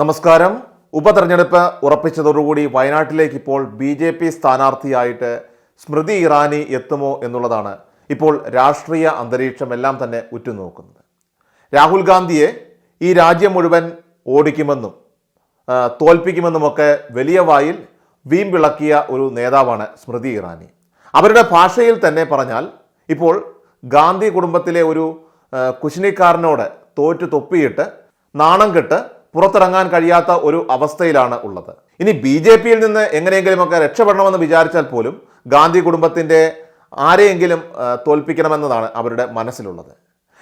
നമസ്കാരം. ഉപതെരഞ്ഞെടുപ്പ് ഉറപ്പിച്ചതോടുകൂടി വയനാട്ടിലേക്ക് ഇപ്പോൾ ബി ജെ പി സ്ഥാനാർത്ഥിയായിട്ട് സ്മൃതി ഇറാനി എത്തുമോ എന്നുള്ളതാണ് ഇപ്പോൾ രാഷ്ട്രീയ അന്തരീക്ഷം എല്ലാം തന്നെ ഉറ്റുനോക്കുന്നത്. രാഹുൽ ഗാന്ധിയെ ഈ രാജ്യം മുഴുവൻ ഓടിക്കുമെന്നും തോൽപ്പിക്കുമെന്നുമൊക്കെ വലിയ വായിൽ വീമ്പിളക്കിയ ഒരു നേതാവാണ് സ്മൃതി ഇറാനി. അവരുടെ ഭാഷയിൽ തന്നെ പറഞ്ഞാൽ ഇപ്പോൾ ഗാന്ധി കുടുംബത്തിലെ ഒരു കുശിനിക്കാരനോട് തോറ്റു തൊപ്പിയിട്ട് നാണം കെട്ട് പുറത്തിറങ്ങാൻ കഴിയാത്ത ഒരു അവസ്ഥയിലാണ് ഉള്ളത്. ഇനി ബി ജെ പിയിൽ നിന്ന് എങ്ങനെയെങ്കിലുമൊക്കെ രക്ഷപ്പെടണമെന്ന് വിചാരിച്ചാൽ പോലും ഗാന്ധി കുടുംബത്തിന്റെ ആരെയെങ്കിലും തോൽപ്പിക്കണമെന്നതാണ് അവരുടെ മനസ്സിലുള്ളത്.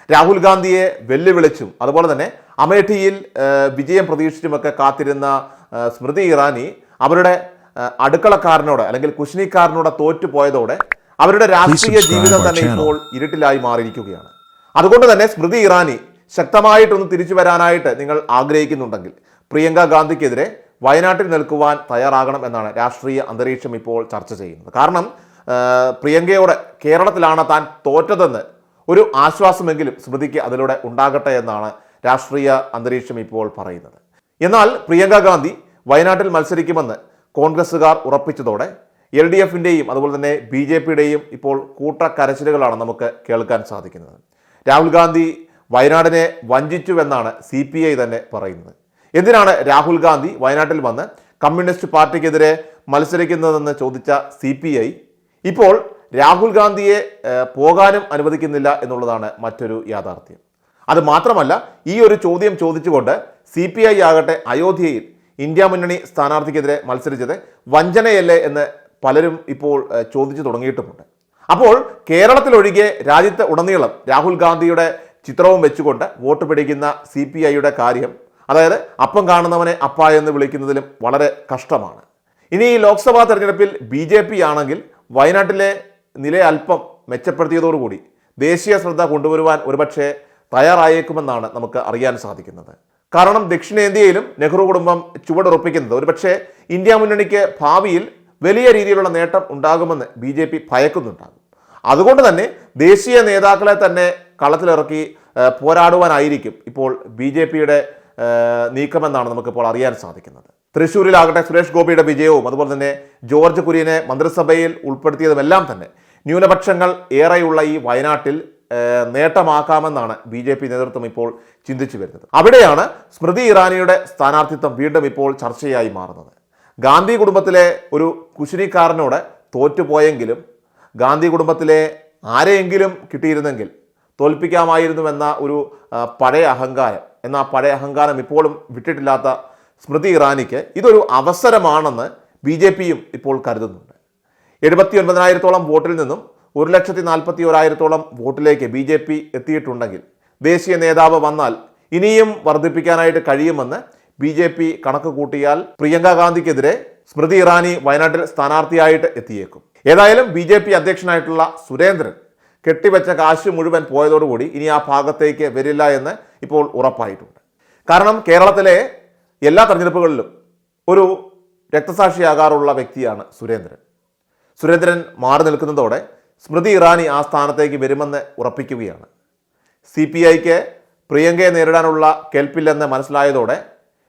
രാഹുൽ ഗാന്ധിയെ വെല്ലുവിളിച്ചും അതുപോലെ തന്നെ അമേഠിയിൽ വിജയം പ്രതീക്ഷിച്ചുമൊക്കെ കാത്തിരുന്ന സ്മൃതി ഇറാനി അവരുടെ അടുക്കളക്കാരനോട് അല്ലെങ്കിൽ കുശ്നിക്കാരനോട് തോറ്റുപോയതോടെ അവരുടെ രാഷ്ട്രീയ ജീവിതം തന്നെ ഇപ്പോൾ ഇരുട്ടിലായി മാറിയിരിക്കുകയാണ്. അതുകൊണ്ട് തന്നെ സ്മൃതി ഇറാനി ശക്തമായിട്ടൊന്ന് തിരിച്ചു വരാനായിട്ട് നിങ്ങൾ ആഗ്രഹിക്കുന്നുണ്ടെങ്കിൽ പ്രിയങ്ക ഗാന്ധിക്കെതിരെ വയനാട്ടിൽ നിൽക്കുവാൻ തയ്യാറാകണം എന്നാണ് രാഷ്ട്രീയ അന്തരീക്ഷം ഇപ്പോൾ ചർച്ച ചെയ്യുന്നത്. കാരണം പ്രിയങ്കയോട് കേരളത്തിലാണ് താൻ തോറ്റതെന്ന് ഒരു ആശ്വാസമെങ്കിലും സ്മൃതിക്ക് അതിലൂടെ ഉണ്ടാകട്ടെ എന്നാണ് രാഷ്ട്രീയ അന്തരീക്ഷം ഇപ്പോൾ പറയുന്നത്. എന്നാൽ പ്രിയങ്ക ഗാന്ധി വയനാട്ടിൽ മത്സരിക്കുമെന്ന് കോൺഗ്രസ്സുകാർ ഉറപ്പിച്ചതോടെ എൽ ഡി എഫിന്റെയും അതുപോലെ തന്നെ ബി ജെ പിയുടെയും ഇപ്പോൾ കൂട്ടക്കരച്ചിലുകളാണ് നമുക്ക് കേൾക്കാൻ സാധിക്കുന്നത്. രാഹുൽ ഗാന്ധി വയനാടിനെ വഞ്ചിച്ചുവെന്നാണ് സി പി ഐ തന്നെ പറയുന്നത്. എന്തിനാണ് രാഹുൽ ഗാന്ധി വയനാട്ടിൽ വന്ന് കമ്മ്യൂണിസ്റ്റ് പാർട്ടിക്കെതിരെ മത്സരിക്കുന്നതെന്ന് ചോദിച്ച സി പി ഐ? ഇപ്പോൾ രാഹുൽ ഗാന്ധിയെ പോകാനും അനുവദിക്കുന്നില്ല എന്നുള്ളതാണ് മറ്റൊരു യാഥാർത്ഥ്യം. അത് മാത്രമല്ല ഈ ഒരു ചോദ്യം ചോദിച്ചുകൊണ്ട് സി പി ഐ ആകട്ടെ അയോധ്യയിൽ ഇന്ത്യ മുന്നണി സ്ഥാനാർത്ഥിക്കെതിരെ മത്സരിച്ചത് വഞ്ചനയല്ലേ എന്ന് പലരും ഇപ്പോൾ ചോദിച്ചു തുടങ്ങിയിട്ടുമുണ്ട്. അപ്പോൾ കേരളത്തിലൊഴികെ രാജ്യത്തെ ഉടനീളം രാഹുൽ ഗാന്ധിയുടെ ചിത്രവും വെച്ചുകൊണ്ട് വോട്ട് പിടിക്കുന്ന സി പി ഐയുടെ കാര്യം അതായത് അപ്പം കാണുന്നവനെ അപ്പ എന്ന് വിളിക്കുന്നതിലും വളരെ കഷ്ടമാണ്. ഇനി ഈ ലോക്സഭാ തെരഞ്ഞെടുപ്പിൽ ബി ജെ പി ആണെങ്കിൽ വയനാട്ടിലെ നില അല്പം മെച്ചപ്പെടുത്തിയതോടുകൂടി ദേശീയ ശ്രദ്ധ കൊണ്ടുവരുവാൻ ഒരുപക്ഷെ തയ്യാറായേക്കുമെന്നാണ് നമുക്ക് അറിയാൻ സാധിക്കുന്നത്. കാരണം ദക്ഷിണേന്ത്യയിലും നെഹ്റു കുടുംബം ചുവടുറപ്പിക്കുന്നത് ഒരുപക്ഷെ ഇന്ത്യ മുന്നണിക്ക് ഭാവിയിൽ വലിയ രീതിയിലുള്ള നേട്ടം ഉണ്ടാകുമെന്ന് ബി ജെ പി ഭയക്കുന്നുണ്ടാകും. അതുകൊണ്ട് തന്നെ ദേശീയ നേതാക്കളെ തന്നെ കളത്തിലിറക്കി പോരാടുവാനായിരിക്കും ഇപ്പോൾ ബി ജെ പിയുടെ നീക്കമെന്നാണ് നമുക്കിപ്പോൾ അറിയാൻ സാധിക്കുന്നത്. തൃശ്ശൂരിലാകട്ടെ സുരേഷ് ഗോപിയുടെ വിജയവും അതുപോലെ തന്നെ ജോർജ് കുര്യനെ മന്ത്രിസഭയിൽ ഉൾപ്പെടുത്തിയതുമെല്ലാം തന്നെ ന്യൂനപക്ഷങ്ങൾ ഏറെയുള്ള ഈ വയനാട്ടിൽ നേട്ടമാക്കാമെന്നാണ് ബി ജെ പി നേതൃത്വം ഇപ്പോൾ ചിന്തിച്ചു വരുന്നത്. അവിടെയാണ് സ്മൃതി ഇറാനിയുടെ സ്ഥാനാർത്ഥിത്വം വീണ്ടും ഇപ്പോൾ ചർച്ചയായി മാറുന്നത്. ഗാന്ധി കുടുംബത്തിലെ ഒരു കുശിനിക്കാരനോട് തോറ്റുപോയെങ്കിലും ഗാന്ധി കുടുംബത്തിലെ ആരെയെങ്കിലും കിട്ടിയിരുന്നെങ്കിൽ തോൽപ്പിക്കാമായിരുന്നുവെന്ന ഒരു പഴയ അഹങ്കാരം. എന്ന ആ പഴയ അഹങ്കാരം ഇപ്പോഴും വിട്ടിട്ടില്ലാത്ത സ്മൃതി ഇറാനിക്ക് ഇതൊരു അവസരമാണെന്ന് ബി ജെ പിയും ഇപ്പോൾ കരുതുന്നുണ്ട്. എഴുപത്തി ഒൻപതിനായിരത്തോളം വോട്ടിൽ നിന്നും ഒരു ലക്ഷത്തി നാൽപ്പത്തി ഒരായിരത്തോളം വോട്ടിലേക്ക് ബി ജെ പി എത്തിയിട്ടുണ്ടെങ്കിൽ ദേശീയ നേതാവ് വന്നാൽ ഇനിയും വർദ്ധിപ്പിക്കാനായിട്ട് കഴിയുമെന്ന് ബി ജെ പി കണക്ക് കൂട്ടിയാൽ പ്രിയങ്ക ഗാന്ധിക്കെതിരെ സ്മൃതി ഇറാനി വയനാട്ടിൽ സ്ഥാനാർത്ഥിയായിട്ട് എത്തിയേക്കും. ഏതായാലും ബി ജെ പി അധ്യക്ഷനായിട്ടുള്ള സുരേന്ദ്രൻ കെട്ടിവെച്ച കാശ് മുഴുവൻ പോയതോടുകൂടി ഇനി ആ ഭാഗത്തേക്ക് വരില്ല എന്ന് ഇപ്പോൾ ഉറപ്പായിട്ടുണ്ട്. കാരണം കേരളത്തിലെ എല്ലാ തെരഞ്ഞെടുപ്പുകളിലും ഒരു രക്തസാക്ഷിയാകാറുള്ള വ്യക്തിയാണ് സുരേന്ദ്രൻ. സുരേന്ദ്രൻ മാറി നിൽക്കുന്നതോടെ സ്മൃതി ഇറാനി ആ സ്ഥാനത്തേക്ക് വരുമെന്ന് ഉറപ്പിക്കുകയാണ്. സി പി ഐക്ക് പ്രിയങ്കയെ നേരിടാനുള്ള കെൽപ്പില്ലെന്ന് മനസ്സിലായതോടെ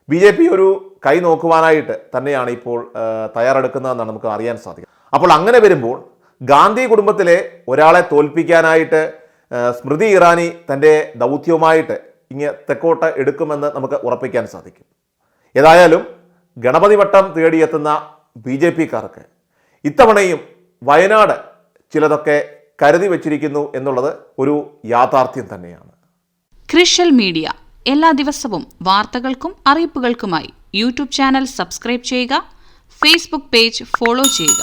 ബി ജെ പി ഒരു കൈ നോക്കുവാനായിട്ട് തന്നെയാണ് ഇപ്പോൾ തയ്യാറെടുക്കുന്നതെന്നാണ് നമുക്ക് അറിയാൻ സാധിക്കുക അപ്പോൾ അങ്ങനെ വരുമ്പോൾ ഗാന്ധി കുടുംബത്തിലെ ഒരാളെ തോൽപ്പിക്കാനായിട്ട് സ്മൃതി ഇറാനി തന്റെ ദൗത്യവുമായിട്ട് ഇങ്ങ് തെക്കോട്ട് എടുക്കുമെന്ന് നമുക്ക് ഉറപ്പിക്കാൻ സാധിക്കും. ഏതായാലും ഗണപതി വട്ടം തേടിയെത്തുന്ന ബി ജെ പിക്കാർക്ക് ഇത്തവണയും വയനാട് ചിലതൊക്കെ കരുതി വച്ചിരിക്കുന്നു എന്നുള്ളത് ഒരു യാഥാർത്ഥ്യം തന്നെയാണ്. ക്രിഷ്യൽ മീഡിയ എല്ലാ ദിവസവും വാർത്തകൾക്കും അറിയിപ്പുകൾക്കുമായി യൂട്യൂബ് ചാനൽ സബ്സ്ക്രൈബ് ചെയ്യുക ഫേസ്ബുക്ക് പേജ് ഫോളോ ചെയ്യുക.